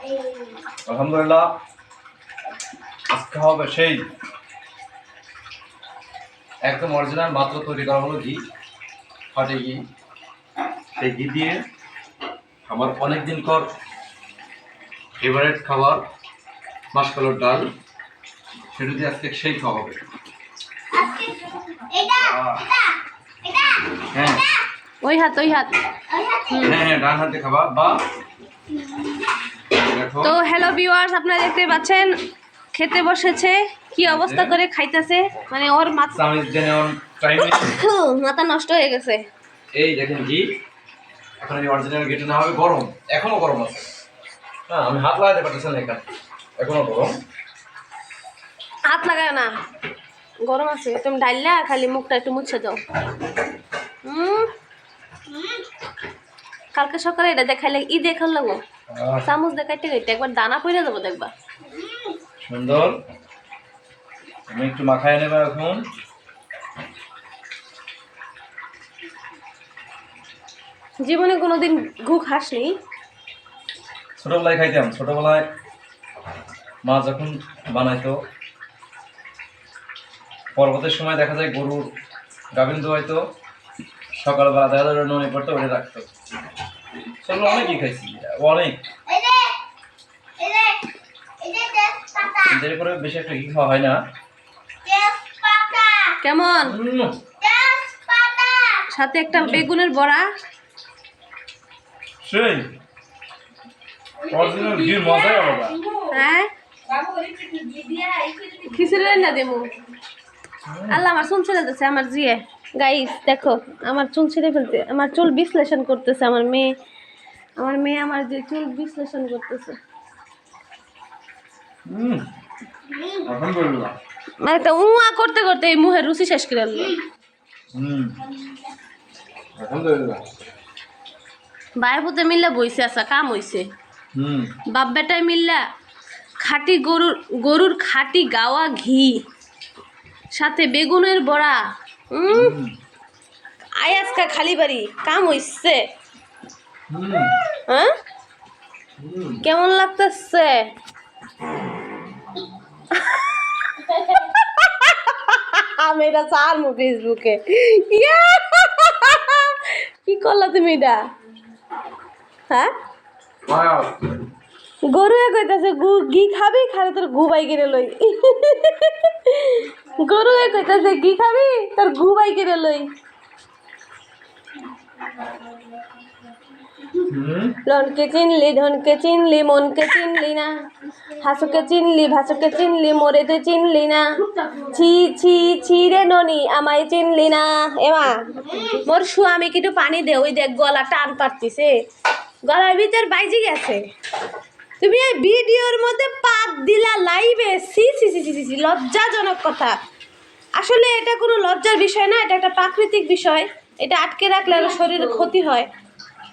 আলহামদুলিল্লাহ আজকে হবে সেই একদম অরিজিনাল মাত্র তৈরি করা হলো ঘি ফাটে ঘি। সেই ঘি দিয়ে আমার অনেক দিন পর ফেভারেট খাবার মাসকলার ডাল সেটা দিয়ে আজকে সেই খাওয়া হবে। হ্যাঁ। ওই হাত ওই হাত। হ্যাঁ হ্যাঁ ডান হাতে খাবা বা তো হ্যালো ভিউয়ার্স আপনারা দেখতে পাচ্ছেন খেতে বসেছে কি অবস্থা করে খাইতেছে? মানে ওর মাথা টাইমে মাথা নষ্ট হয়ে গেছে। এই দেখেন ঘি এখন এই অরিজিনাল ঘিটা না হবে গরম এখনও গরম আছে। হ্যাঁ আমি হাত লাগাতে পারতেছি না এখানে এখনও গরম। হাত লাগায় না গরম আছে তুমি ডাইলা খালি মুখটা একটু মুছে দাও। হুম কালকে সকালে এটা দেখাইলে ই দেখার লাগো চামচ দেখাইতে গেটে একবার দানা পড়ে যাব দেখবা। সুন্দর। আমি একটু মাখায় নেব এখন। জীবনে কোনোদিন ঘু খাসনি ছোটবেলায় খাইতাম। ছোটবেলায় মা যখন বানাইতো পর্বতের সময় দেখা যায় গরুর গাভিন দোয়াইতো সকালবেলা দেখা যায় ননে পড়তো ওটা রাখতো। সেগুলো অনেকই খাইছি। অনেক। বেশি একটা ঘি খাওয়া হয় না। কেমন? সাথে একটা বেগুনের বড়া। সেই। অরিজিনাল ঘির মজাই আলাদা। হ্যাঁ? খিচুড়ি না দেবো। আল্লাহ আমার চুল যাচ্ছে আমার জিয়ে। গাইস দেখো আমার চুল ছিঁড়ে ফেলতে আমার চুল বিশ্লেষণ করতেছে আমার মেয়ে। আমার মেয়ে আমার যে চুল বিশ্লেষণ করতেছে। হুম মানে একটা উয়া করতে করতে এই মুখের রুচি শেষ করে বাইরে পুতে মিললে বইছে আসা কাম হইছে। বাপ বেটায় মিল্লা খাঁটি গরুর গরুর খাঁটি গাওয়া ঘি সাথে বেগুনের বড়া উম হুম। আয় আজকা খালি বাড়ি কাম হইছে। হ্যাঁ? কেমন লাগতেছে? আমি এটা ফেসবুকে। কি করলা তুমি এটা? হ্যাঁ. গরু কইতাছে, গু, ঘি খাবি? খালি তোর গু বাই কিনে লই। গরু কইতাছে, ঘি খাবি? তোর গু বাই কিনে লই। লনকে চিনলি, ধনকে চিনলি, মনকে চিনলি না। হাসুকে চিনলি, ভাসুকে চিনলি মোরেতে চিনলি না। ছি ছি ছি রে ননি, আমায় চিনলি না। এমা মোর স্বামী একটু পানি দে, ওই দেখ গলা টান পারতিছে। গলার ভিতর বাইজে গেছে। তুমি এই ভিডিওর মধ্যে পাত দিলা লাইভে। সি সি সি সি সি লজ্জাজনক কথা। আসলে এটা কোনো লজ্জার বিষয় না, এটা একটা প্রাকৃতিক বিষয়। এটা আটকে রাখলে আরও শরীরের ক্ষতি হয়।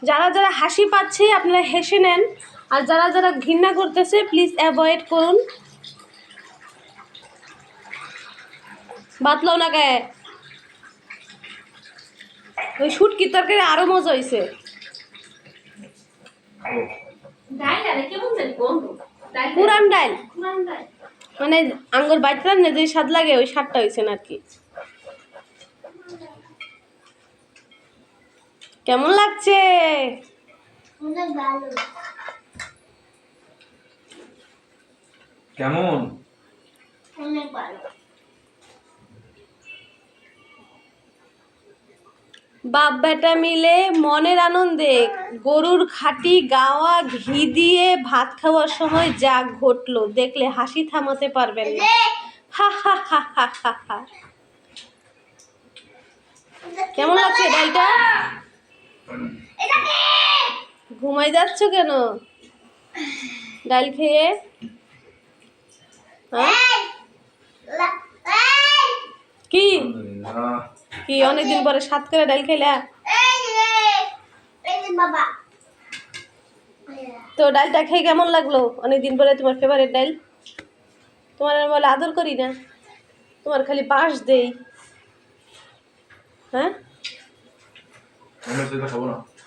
যারা যারা হাসি পাচ্ছে আপনারা হেসে নেন আর যারা যারা ঘৃণা করতেছে প্লিজ অ্যাভয়েড করুন। বাতলাও না গায়ে। ওই শুটকি তরকারি আরও মজা হয়েছে পুরান মানে আঙ্গুর বাইতলাম না যে স্বাদ লাগে ওই স্বাদটা হয়েছে না আর কি। কেমন লাগছে? কেমন? বাপ বেটা মিলে মনের আনন্দে গরুর খাঁটি গাওয়া ঘি দিয়ে ভাত খাওয়ার সময় যা ঘটলো দেখলে হাসি থামাতে পারবেন না। হা হা হা হা হা হা। কেমন লাগছে ডালটা? ঘুমাই যাচ্ছ কেন? ডাল খেয়ে? হ্যাঁ? কি? আলহামদুলিল্লাহ। কি অনেকদিন পরে সাত করে ডাল খেলা? বাবা। তো ডালটা খেয়ে কেমন লাগল? অনেকদিন পরে তোমার ফেভারিট ডাল। তোমার আমি বলে আদর করি না। তোমার খালি বাঁশ দেই। হ্যাঁ?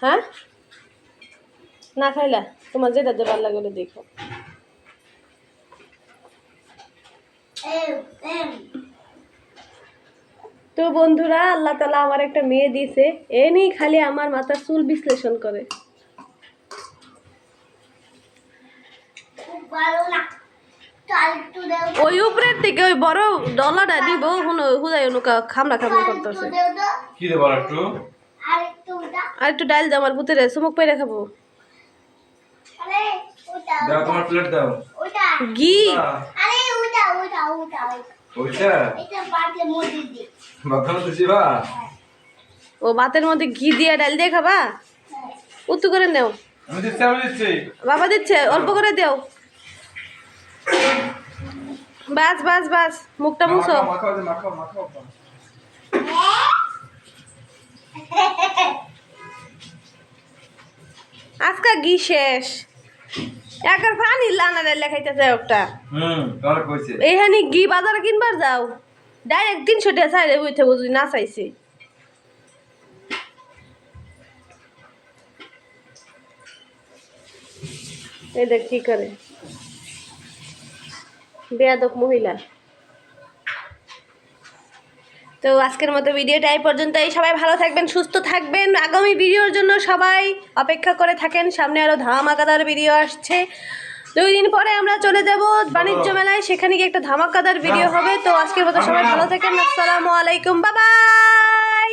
হ্যাঁ? না খাইলা তোমার যেটা যে ভালো লাগে ওটা দেখো। তো বন্ধুরা আল্লাহ তালা আমার একটা মেয়ে দিয়েছে। এ নিয়ে খালি আমার মাথার চুল বিশ্লেষণ করে। ওই উপরের থেকে ওই বড় ডলাটা দিব হুনো হুদাই অনুকা খামলা খামলা করতেছে। কি দেবো আর একটু? আর একটু ডাইল দাও আমার পুতেরে চুমুক পেরে খাব। দাও তোমার প্লেট দাও। ঘি? ওইটা? বাবা দিছি বা ও ভাতের মধ্যে ঘি দিয়ে ডাল দিয়ে খাবা? উত্তু করে নেও। আমি দিচ্ছি আমি দিচ্ছি। বাবা দিচ্ছে অল্প করে দেও। বাস বাস বাস মুখটা মুছো। মাখাও দে, মাখাও মাখাও আজকা ঘি শেষ। একার ফানি লানা ডাল খাইতেছে একটা। হুম তোমার কইছে? এইখানে ঘি বাজারে কিনবার যাও। ডাইরেক্ট তিনশো টাকা চাইলে বুঝতে বুঝি না চাইছি। এই দেখ কি করে। বেয়াদক মহিলা। তো আজকের মতো ভিডিওটা এই পর্যন্তই। সবাই ভালো থাকবেন সুস্থ থাকবেন। আগামী ভিডিওর জন্য সবাই অপেক্ষা করে থাকেন। সামনে আরও ধামাকাদার ভিডিও আসছে। দুই দিন পরে আমরা চলে যাব বাণিজ্য মেলায়। সেখানে গিয়ে একটা ধামাকাদার ভিডিও হবে। তো আজকের মতো সবাই ভালো থাকেন। আসসালামু আলাইকুম। বাবাই.